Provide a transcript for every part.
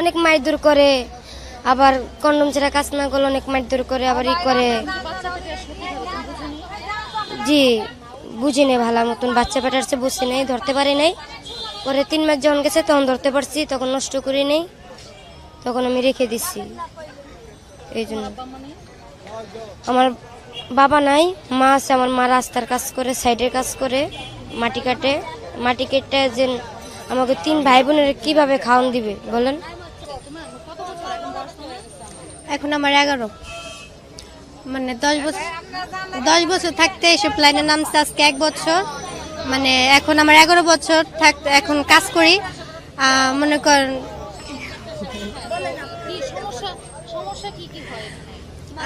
অনেক মারধর করে আবার কন্ডম ছাড়া কাজ না করলে অনেক মারধর করে আবার ই করে। জি বুঝি নেই ভালো মতন বাচ্চা পেটারছে বুঝি নেই ধরতে পারি নাই। পরে তিন মাস যখন গেছে তখন ধরতে পারছি তখন নষ্ট করি নেই তখন আমি রেখে দিচ্ছি এই জন্য। আমার বাবা নাই মা আছে আমার মা রাস্তার কাজ করে সাইডের কাজ করে মাটি কাটে। মাটি কেটে যে আমাকে তিন ভাই বোনের কীভাবে খাওয়ান দিবে, বলেন? এখন আমার এগারো। মানে দশ বছর দশ বছর থাকতে এসব লাইনে নামছে আজকে এক বছর। মানে এখন আমার এগারো বছর থাকতে এখন কাজ করি। মনে করেন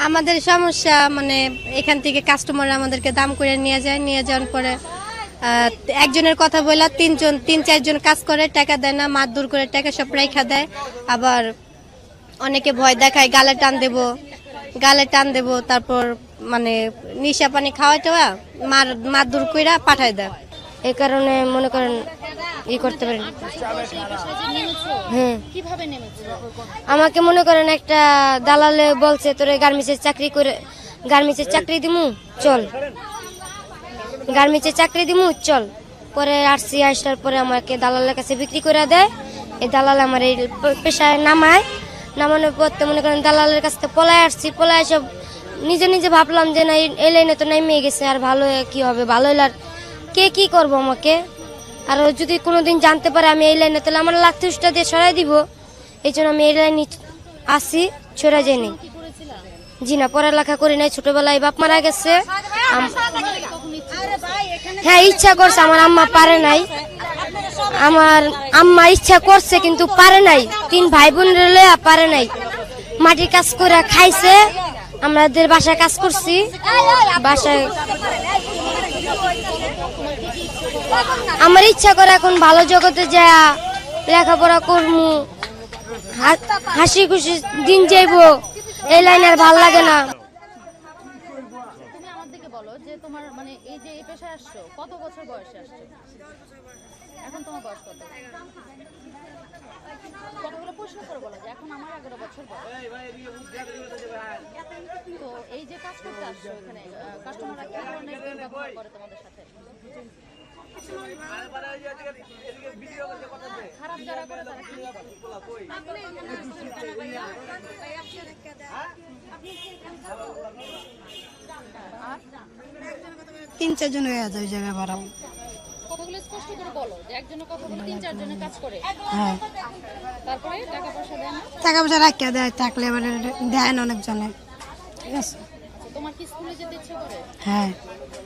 আমাদের সমস্যা মানে এখান থেকে কাস্টমার আমাদেরকে দাম করে নিয়ে যায়, নিয়ে যাওয়ার পরে একজনের কথা বলে তিনজন, তিন, চারজন কাজ করে, টাকা দেয় না মারধর করে টাকা সব রেখা দেয়। আবার অনেকে ভয় দেখায়, গালে টান দেব, গালে টান দেব, তারপর মানে নিশা পানি খাওয়াই টাওয়া মার মারধর কইরা পাঠায় দেয়। এই কারণে মনে করেন ই করতে পারেন হুম। আমাকে মনে করেন একটা দালালে বলছে, তোরে গার্মেন্টসের চাকরি করে, গার্মেন্টসের চাকরি দিমু? চল। গার্মেন্টসের চাকরি দিমু, চল। পরে আসছি আসার পরে আমাকে দালালের কাছে বিক্রি করে দেয়। এই দালাল আমার এই পেশায় নামায়। নামানোর পর তো মনে করেন দালালের কাছ থেকে পলায় আসছি, পলায় সব নিজে নিজে ভাবলাম যে না, এই- লাইনে তো নেমে গেছে, আর ভালো কি হবে, ভালো আর কে কি করব আমাকে? আর যদি কোনোদিন জানতে পারে আমি এই লাইনে, তাহলে আমার লাথি উষ্টা দিয়ে সরাই দিব। এই জন্য আমি এই লাইনে আসি ছড়া যাইনি। জি না, পড়ালেখা করি নাই, ছোটবেলায় বাপ মারা গেছে। হ্যাঁ ইচ্ছা করছে, আমার আম্মা পারে নাই। আমার আম্মা ইচ্ছা করছে, কিন্তু পারে নাই। তিন ভাই বোন রেলে পারে নাই। মাটির কাজ করে খাইছে। আমাদের বাসায় কাজ করছি। বাসায় আমার ইচ্ছা করে এখন ভালো জগতে যা লেখাপড়া করমু। হাসি খুশি দিন যাইব। এই লাইন আর ভালো লাগে না তুমি আমার দিকে বলো যে তোমার মানে এই যে এই পেশায় আসছো, কত বছর বয়সে আসছো? এখন তোমার বয়স কত? কতগুলো প্রশ্ন করে বলো যে এখন আমার এগারো বছর তো এই যে কাজ করতে আসছো এখানে কাস্টমাররা কি ধরনের ব্যবহার করে তোমাদের সাথে? খারাপ যারা করে তারা কি করে? তিন চারজন হয়ে যায় ওই জায়গায় ভাড়া। কথাগুলো স্পষ্ট করে বলো? যে একজনের কথা বলে তিন চারজনের কাজ করে। হ্যাঁ। তারপরে টাকা পয়সা দেয় না? টাকা পয়সা রাখিয়া দেয় থাকলে এবারে দেয় না অনেকজনে। ঠিক আছে। আচ্ছা, তোমার কি স্কুলে যেতে ইচ্ছে করে? হ্যাঁ।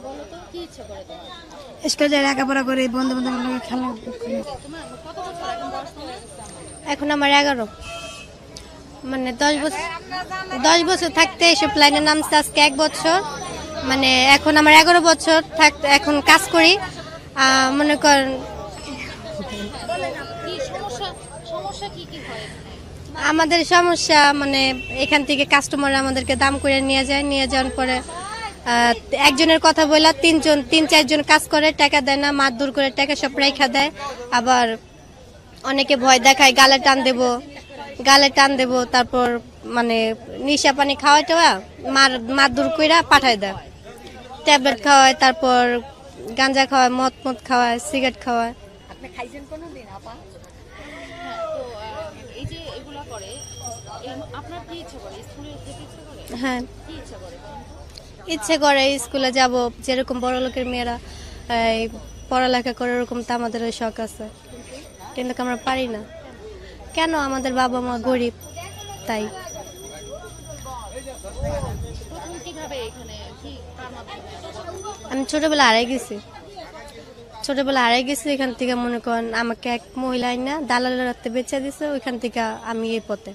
বলো তো কি ইচ্ছে করে তোমার? স্কুলে যাই লেখাপড়া করে বন্ধু বান্ধবের লোক খেলা করি। কত বছর এখন বয়স এখন আমার এগারো। মানে দশ বছর দশ বছর থাকতে এসব লাইনে নামছে আজকে এক বছর। মানে এখন আমার এগারো বছর থাকতে এখন কাজ করি। মনে করেন কি সমস্যা সমস্যা কি কি হয় আমাদের সমস্যা মানে এখান থেকে কাস্টমার আমাদেরকে দাম করে নিয়ে যায়, নিয়ে যাওয়ার পরে একজনের কথা বলে তিনজন, তিন, চারজন কাজ করে, টাকা দেয় না মারধর করে টাকা সব রেখা দেয়। আবার অনেকে ভয় দেখায়, গালে টান দেব, গালে টান দেব, তারপর মানে নিশা পানি খাওয়াই টাওয়া মার মারধর কইরা পাঠায় দেয়। ট্যাবলেট খাওয়ায় তারপর গাঞ্জা খাওয়ায় মদ মদ খাওয়ায় সিগারেট খাওয়ায়। আপনি খাইছেন কোনো দিন আপা? হ্যাঁ এই যে এগুলা করে আপনার কি ইচ্ছে করে? স্কুলে যেতে ইচ্ছে করে? হ্যাঁ। কি ইচ্ছে করে? ইচ্ছে করে স্কুলে যাব যেরকম বড় লোকের মেয়েরা এই পড়ালেখা করে ওরকম তো আমাদের ওই শখ আছে। কিন্তু আমরা পারি না? কেন আমাদের বাবা মা গরিব তাই প্রথম কীভাবে এখানে কি কার মাধ্যমে আমি ছোটবেলা হারাই গেছি। ছোটবেলা হারাই গেছি, এখান থেকে মনে করেন আমাকে এক মহিলা না, দালালের রাতে বেচে দিছে, ওইখান থেকে আমি এই পথে।